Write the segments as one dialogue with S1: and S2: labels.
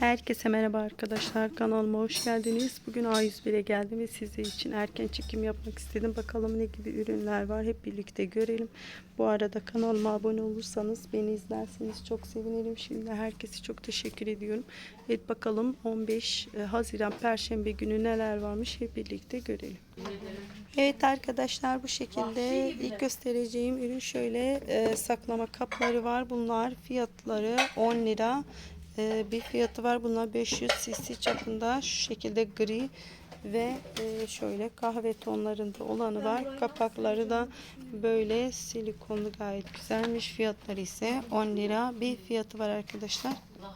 S1: Herkese merhaba arkadaşlar. Kanalıma hoş geldiniz. Bugün A101'e geldim ve sizler için erken çekim yapmak istedim. Bakalım ne gibi ürünler var. Hep birlikte görelim. Bu arada kanalıma abone olursanız, beni izlerseniz çok sevinirim. Şimdi herkese çok teşekkür ediyorum. Evet bakalım 15 Haziran Perşembe günü neler varmış hep birlikte görelim. Evet arkadaşlar bu şekilde ilk göstereceğim ürün şöyle e, saklama kapları var. Bunlar fiyatları 10 lira. E, bir fiyatı var. Bunlar 500 cc çapında şu şekilde gri ve e, şöyle kahve tonlarında olanı var. Kapakları da böyle silikonlu gayet güzelmiş. Fiyatları ise 10 lira. Bir fiyatı var arkadaşlar.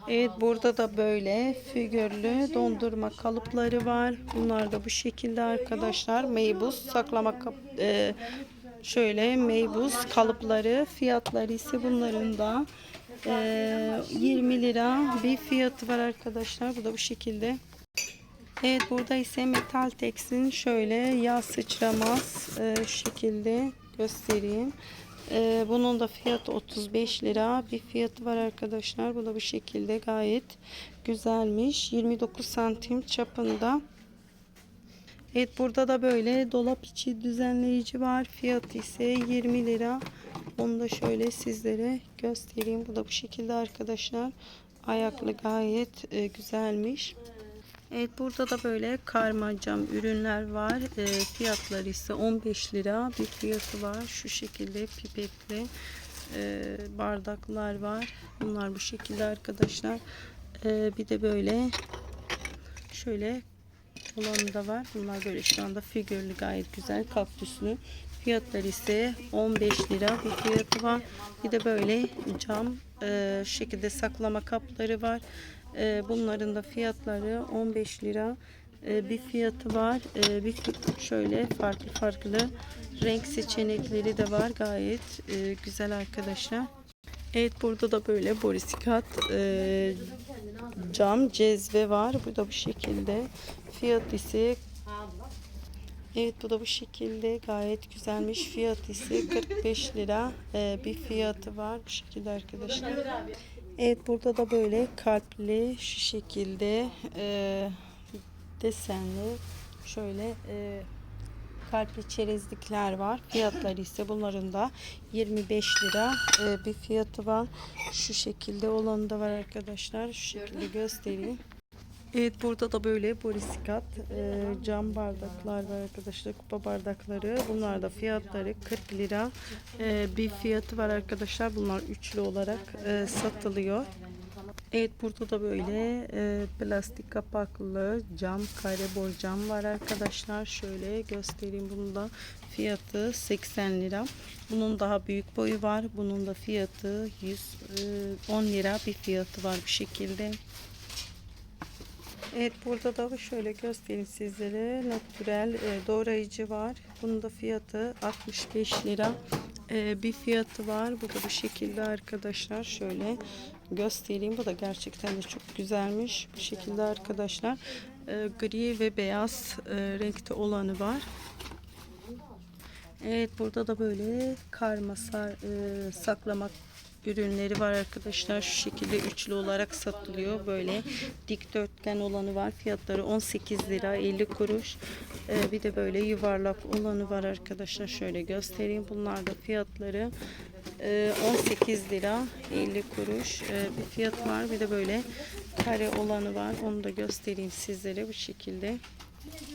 S1: Evet burada da böyle figürlü dondurma kalıpları var. Bunlar da bu şekilde arkadaşlar. Meybuz saklama kap e, şöyle meybuz kalıpları fiyatları ise bunların da e, 20 lira bir fiyatı var arkadaşlar. Bu da bu şekilde. Evet burada ise Metal Tex'in şöyle yağ sıçramaz e, şekilde göstereyim. E, bunun da fiyatı 35 lira bir fiyatı var arkadaşlar. Bu da bu şekilde gayet güzelmiş. 29 santim çapında. Evet burada da böyle dolap içi düzenleyici var. Fiyatı ise 20 lira. Onu da şöyle sizlere göstereyim. Bu da bu şekilde arkadaşlar. Ayaklı gayet e, güzelmiş. Evet burada da böyle karma cam ürünler var. E, fiyatları ise 15 lira bir fiyatı var. Şu şekilde pipetli e, bardaklar var. Bunlar bu şekilde arkadaşlar. E, bir de böyle şöyle olanı da var. Bunlar böyle şu anda figürlü gayet güzel kaktüslü. Fiyatları ise 15 lira bir fiyatı var. Bir de böyle cam e, şekilde saklama kapları var. E, bunların da fiyatları 15 lira e, bir fiyatı var. E, bir şöyle farklı farklı renk seçenekleri de var. Gayet e, güzel arkadaşlar. Evet burada da böyle borisikat e, cam cezve var. Bu da bu şekilde. Fiyat ise Evet bu da bu şekilde gayet güzelmiş. Fiyat ise 45 lira e, bir fiyatı var. Bu şekilde arkadaşlar. Evet burada da böyle kalpli şu şekilde e, desenli şöyle e, kalpli çerezlikler var. Fiyatları ise bunların da 25 lira e, bir fiyatı var. Şu şekilde olanı da var arkadaşlar. Şu şekilde göstereyim. Evet burada da böyle borisikat e, cam bardaklar var arkadaşlar. Kupa bardakları. Bunlar da fiyatları 40 lira. E, bir fiyatı var arkadaşlar. Bunlar üçlü olarak e, satılıyor. Evet burada da böyle e, plastik kapaklı cam kare borcam var arkadaşlar. Şöyle göstereyim. Bunun da fiyatı 80 lira. Bunun daha büyük boyu var. Bunun da fiyatı 110 lira bir fiyatı var bu şekilde. Evet burada da şöyle göstereyim sizlere. Natürel e, doğrayıcı var. Bunun da fiyatı 65 lira. E, bir fiyatı var. Bu da bu şekilde arkadaşlar. Şöyle göstereyim. Bu da gerçekten de çok güzelmiş. Bu şekilde arkadaşlar. E, gri ve beyaz e, renkte olanı var. Evet burada da böyle karma e, saklamak ürünleri var arkadaşlar. Şu şekilde üçlü olarak satılıyor. Böyle dikdörtgen olanı var. Fiyatları 18 lira 50 kuruş. Ee, bir de böyle yuvarlak olanı var arkadaşlar. Şöyle göstereyim. Bunlar da fiyatları e, 18 lira 50 kuruş e, bir fiyat var. Bir de böyle kare olanı var. Onu da göstereyim sizlere bu şekilde.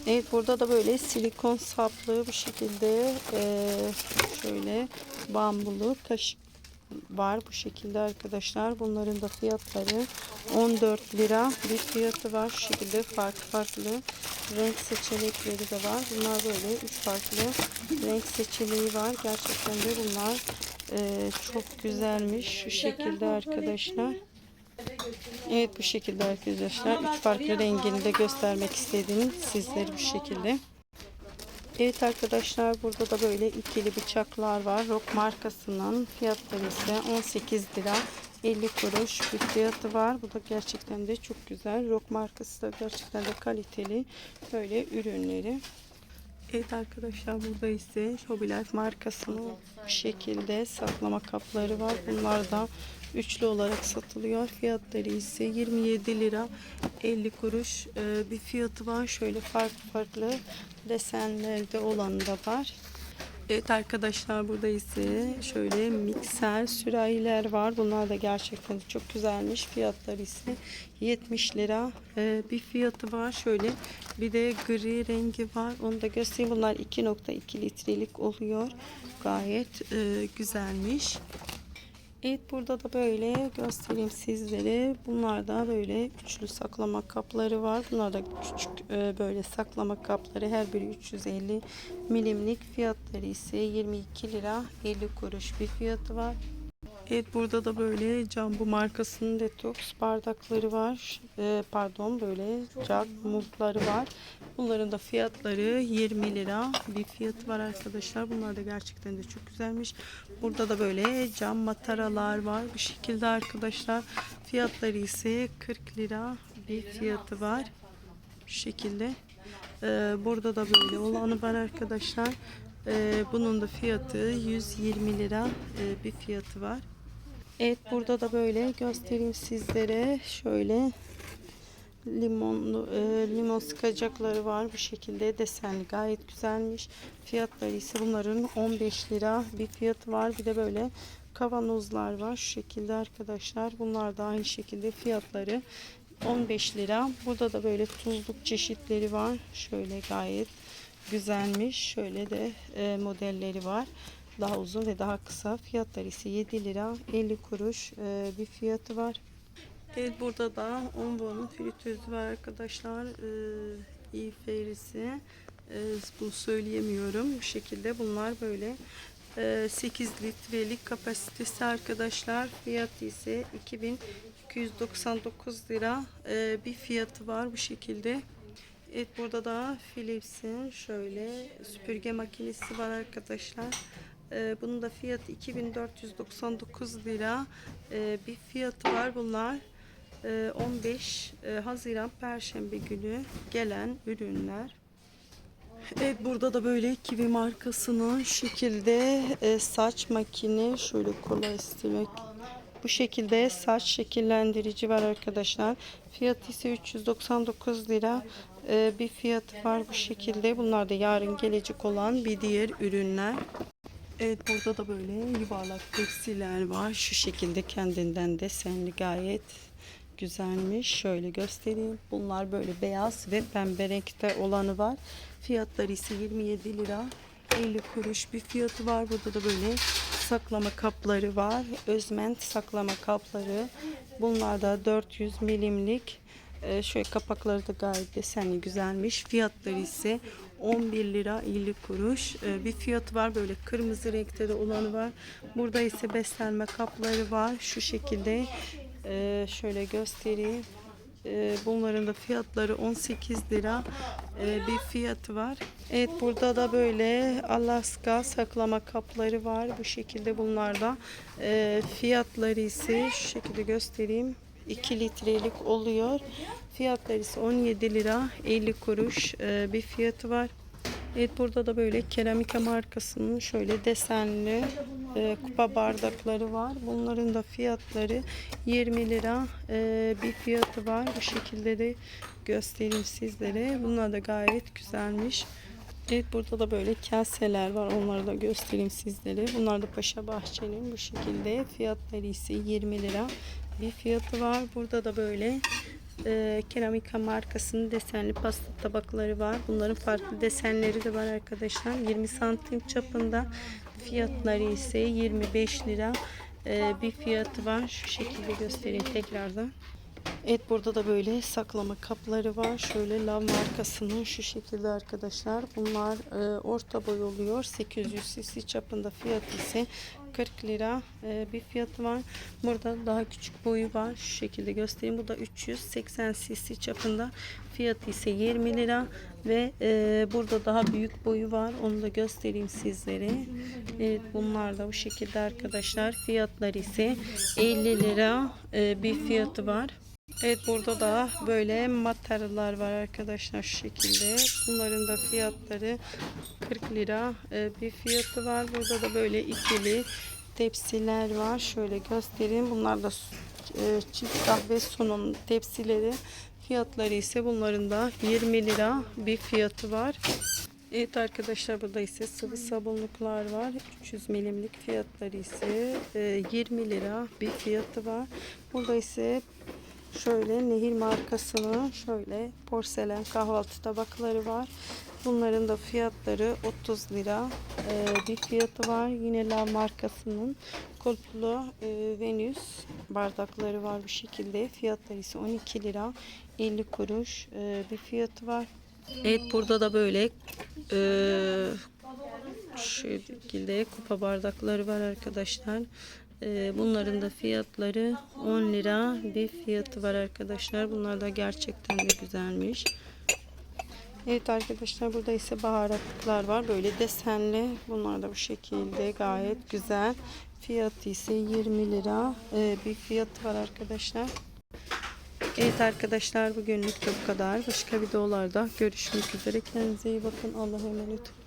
S1: Evet burada da böyle silikon saplı bu şekilde e, şöyle bambulu kaşık var bu şekilde arkadaşlar. Bunların da fiyatları 14 lira bir fiyatı var. Şu şekilde farklı farklı renk seçenekleri de var. Bunlar böyle üç farklı renk seçeneği var. Gerçekten de bunlar e, çok güzelmiş. Şu şekilde arkadaşlar. Evet bu şekilde arkadaşlar. Üç farklı rengini de göstermek istedim sizlere bu şekilde. Evet arkadaşlar burada da böyle ikili bıçaklar var. Rock markasının fiyatları ise 18 lira 50 kuruş bir fiyatı var. Bu da gerçekten de çok güzel. Rock markası da gerçekten de kaliteli böyle ürünleri. Evet arkadaşlar burada ise Hobby Life markasının bu şekilde saklama kapları var. Bunlar da üçlü olarak satılıyor. Fiyatları ise 27 lira 50 kuruş e, bir fiyatı var. Şöyle farklı farklı desenlerde olanı da var. Evet arkadaşlar burada ise şöyle mikser sürahiler var. Bunlar da gerçekten çok güzelmiş. Fiyatları ise 70 lira. Ee, bir fiyatı var şöyle. Bir de gri rengi var. Onu da göstereyim. Bunlar 2.2 litrelik oluyor. Gayet e, güzelmiş. Evet burada da böyle göstereyim sizlere. Bunlar da böyle üçlü saklama kapları var. Bunlar da küçük e, böyle saklama kapları. Her biri 350 milimlik. Fiyatları ise 22 lira 50 kuruş bir fiyatı var. Evet burada da böyle Cambu markasının detoks bardakları var. Ee, pardon böyle cam mumları var. Bunların da fiyatları 20 lira bir fiyatı var arkadaşlar. Bunlar da gerçekten de çok güzelmiş. Burada da böyle cam mataralar var. Bu şekilde arkadaşlar. Fiyatları ise 40 lira bir fiyatı var. Şu şekilde. Ee, burada da böyle olanı var arkadaşlar. Ee, bunun da fiyatı 120 lira e, bir fiyatı var. Evet burada da böyle göstereyim sizlere. Şöyle limonlu e, limon sıkacakları var bu şekilde desenli gayet güzelmiş. Fiyatları ise bunların 15 lira bir fiyatı var. Bir de böyle kavanozlar var şu şekilde arkadaşlar. Bunlar da aynı şekilde fiyatları 15 lira. Burada da böyle tuzluk çeşitleri var. Şöyle gayet güzelmiş. Şöyle de e, modelleri var. Daha uzun ve daha kısa. Fiyatları ise 7 lira 50 kuruş e, bir fiyatı var. Evet burada da Onvo'nun fritözü var arkadaşlar. Ee, iyi ferisi. Ee, bunu söyleyemiyorum. Bu şekilde bunlar böyle. Ee, 8 litrelik kapasitesi arkadaşlar. Fiyatı ise 2299 lira ee, bir fiyatı var bu şekilde. Evet burada da Philips'in şöyle süpürge makinesi var arkadaşlar. Ee, bunun da fiyatı 2499 lira ee, bir fiyatı var bunlar. Ee, 15 e, Haziran Perşembe günü gelen ürünler. Evet burada da böyle Kiwi markasının şekilde e, saç makine şöyle kolay istemek. Bu şekilde saç şekillendirici var arkadaşlar. Fiyatı ise 399 lira e, bir fiyatı var bu şekilde. Bunlar da yarın gelecek olan bir diğer ürünler. Evet burada da böyle yuvarlak tepsiler var. Şu şekilde kendinden desenli gayet güzelmiş. Şöyle göstereyim. Bunlar böyle beyaz ve pembe renkte olanı var. Fiyatları ise 27 lira 50 kuruş bir fiyatı var. Burada da böyle saklama kapları var. Özment saklama kapları. Bunlar da 400 milimlik. Ee, şöyle kapakları da gayet desenli güzelmiş. Fiyatları ise 11 lira 50 kuruş. Ee, bir fiyatı var böyle kırmızı renkte de olanı var. Burada ise beslenme kapları var. Şu şekilde ee, şöyle göstereyim. Ee, bunların da fiyatları 18 lira ee, bir fiyatı var. Evet burada da böyle Alaska saklama kapları var. Bu şekilde bunlarda ee, fiyatları ise şu şekilde göstereyim. 2 litrelik oluyor. Fiyatları ise 17 lira 50 kuruş ee, bir fiyatı var. Evet burada da böyle keramika markasının şöyle desenli e, kupa bardakları var. Bunların da fiyatları 20 lira e, bir fiyatı var. Bu şekilde de göstereyim sizlere. Bunlar da gayet güzelmiş. Evet burada da böyle kaseler var. Onları da göstereyim sizlere. Bunlar da Paşa Bahçe'nin bu şekilde. Fiyatları ise 20 lira bir fiyatı var. Burada da böyle e, keramika markasının desenli pasta tabakları var. Bunların farklı desenleri de var arkadaşlar. 20 santim çapında fiyatları ise 25 lira e, bir fiyatı var. Şu şekilde göstereyim tekrardan. Evet burada da böyle saklama kapları var. Şöyle Lav markasının şu şekilde arkadaşlar. Bunlar e, orta boy oluyor. 800 cc çapında fiyatı ise 40 lira e, bir fiyatı var. Burada daha küçük boyu var. Şu şekilde göstereyim. Bu da 380 cc çapında. Fiyatı ise 20 lira ve e, burada daha büyük boyu var. Onu da göstereyim sizlere. Evet bunlar da bu şekilde arkadaşlar. Fiyatları ise 50 lira e, bir fiyatı var. Evet burada da böyle materyaller var arkadaşlar şu şekilde. Bunların da fiyatları 40 lira e, bir fiyatı var. Burada da böyle ikili tepsiler var. Şöyle göstereyim. Bunlar da e, çift kahve sunum tepsileri. Fiyatları ise bunların da 20 lira bir fiyatı var. Evet arkadaşlar burada ise sıvı sabunluklar var. 300 milimlik fiyatları ise e, 20 lira bir fiyatı var. Burada ise şöyle Nehir markasının şöyle porselen kahvaltı tabakları var. Bunların da fiyatları 30 lira e, bir fiyatı var. Yine La markasının kulplu e, Venüs bardakları var bu şekilde. Fiyatları ise 12 lira 50 kuruş e, bir fiyatı var. Evet burada da böyle e, şu şekilde kupa bardakları var arkadaşlar. E, bunların da fiyatları 10 lira bir fiyatı var arkadaşlar. Bunlar da gerçekten de güzelmiş. Evet arkadaşlar burada ise baharatlıklar var. Böyle desenli. Bunlar da bu şekilde gayet güzel. Fiyatı ise 20 lira e, bir fiyatı var arkadaşlar. Evet arkadaşlar bugünlük de bu kadar. Başka videolarda görüşmek üzere. Kendinize iyi bakın. Allah'a emanet olun.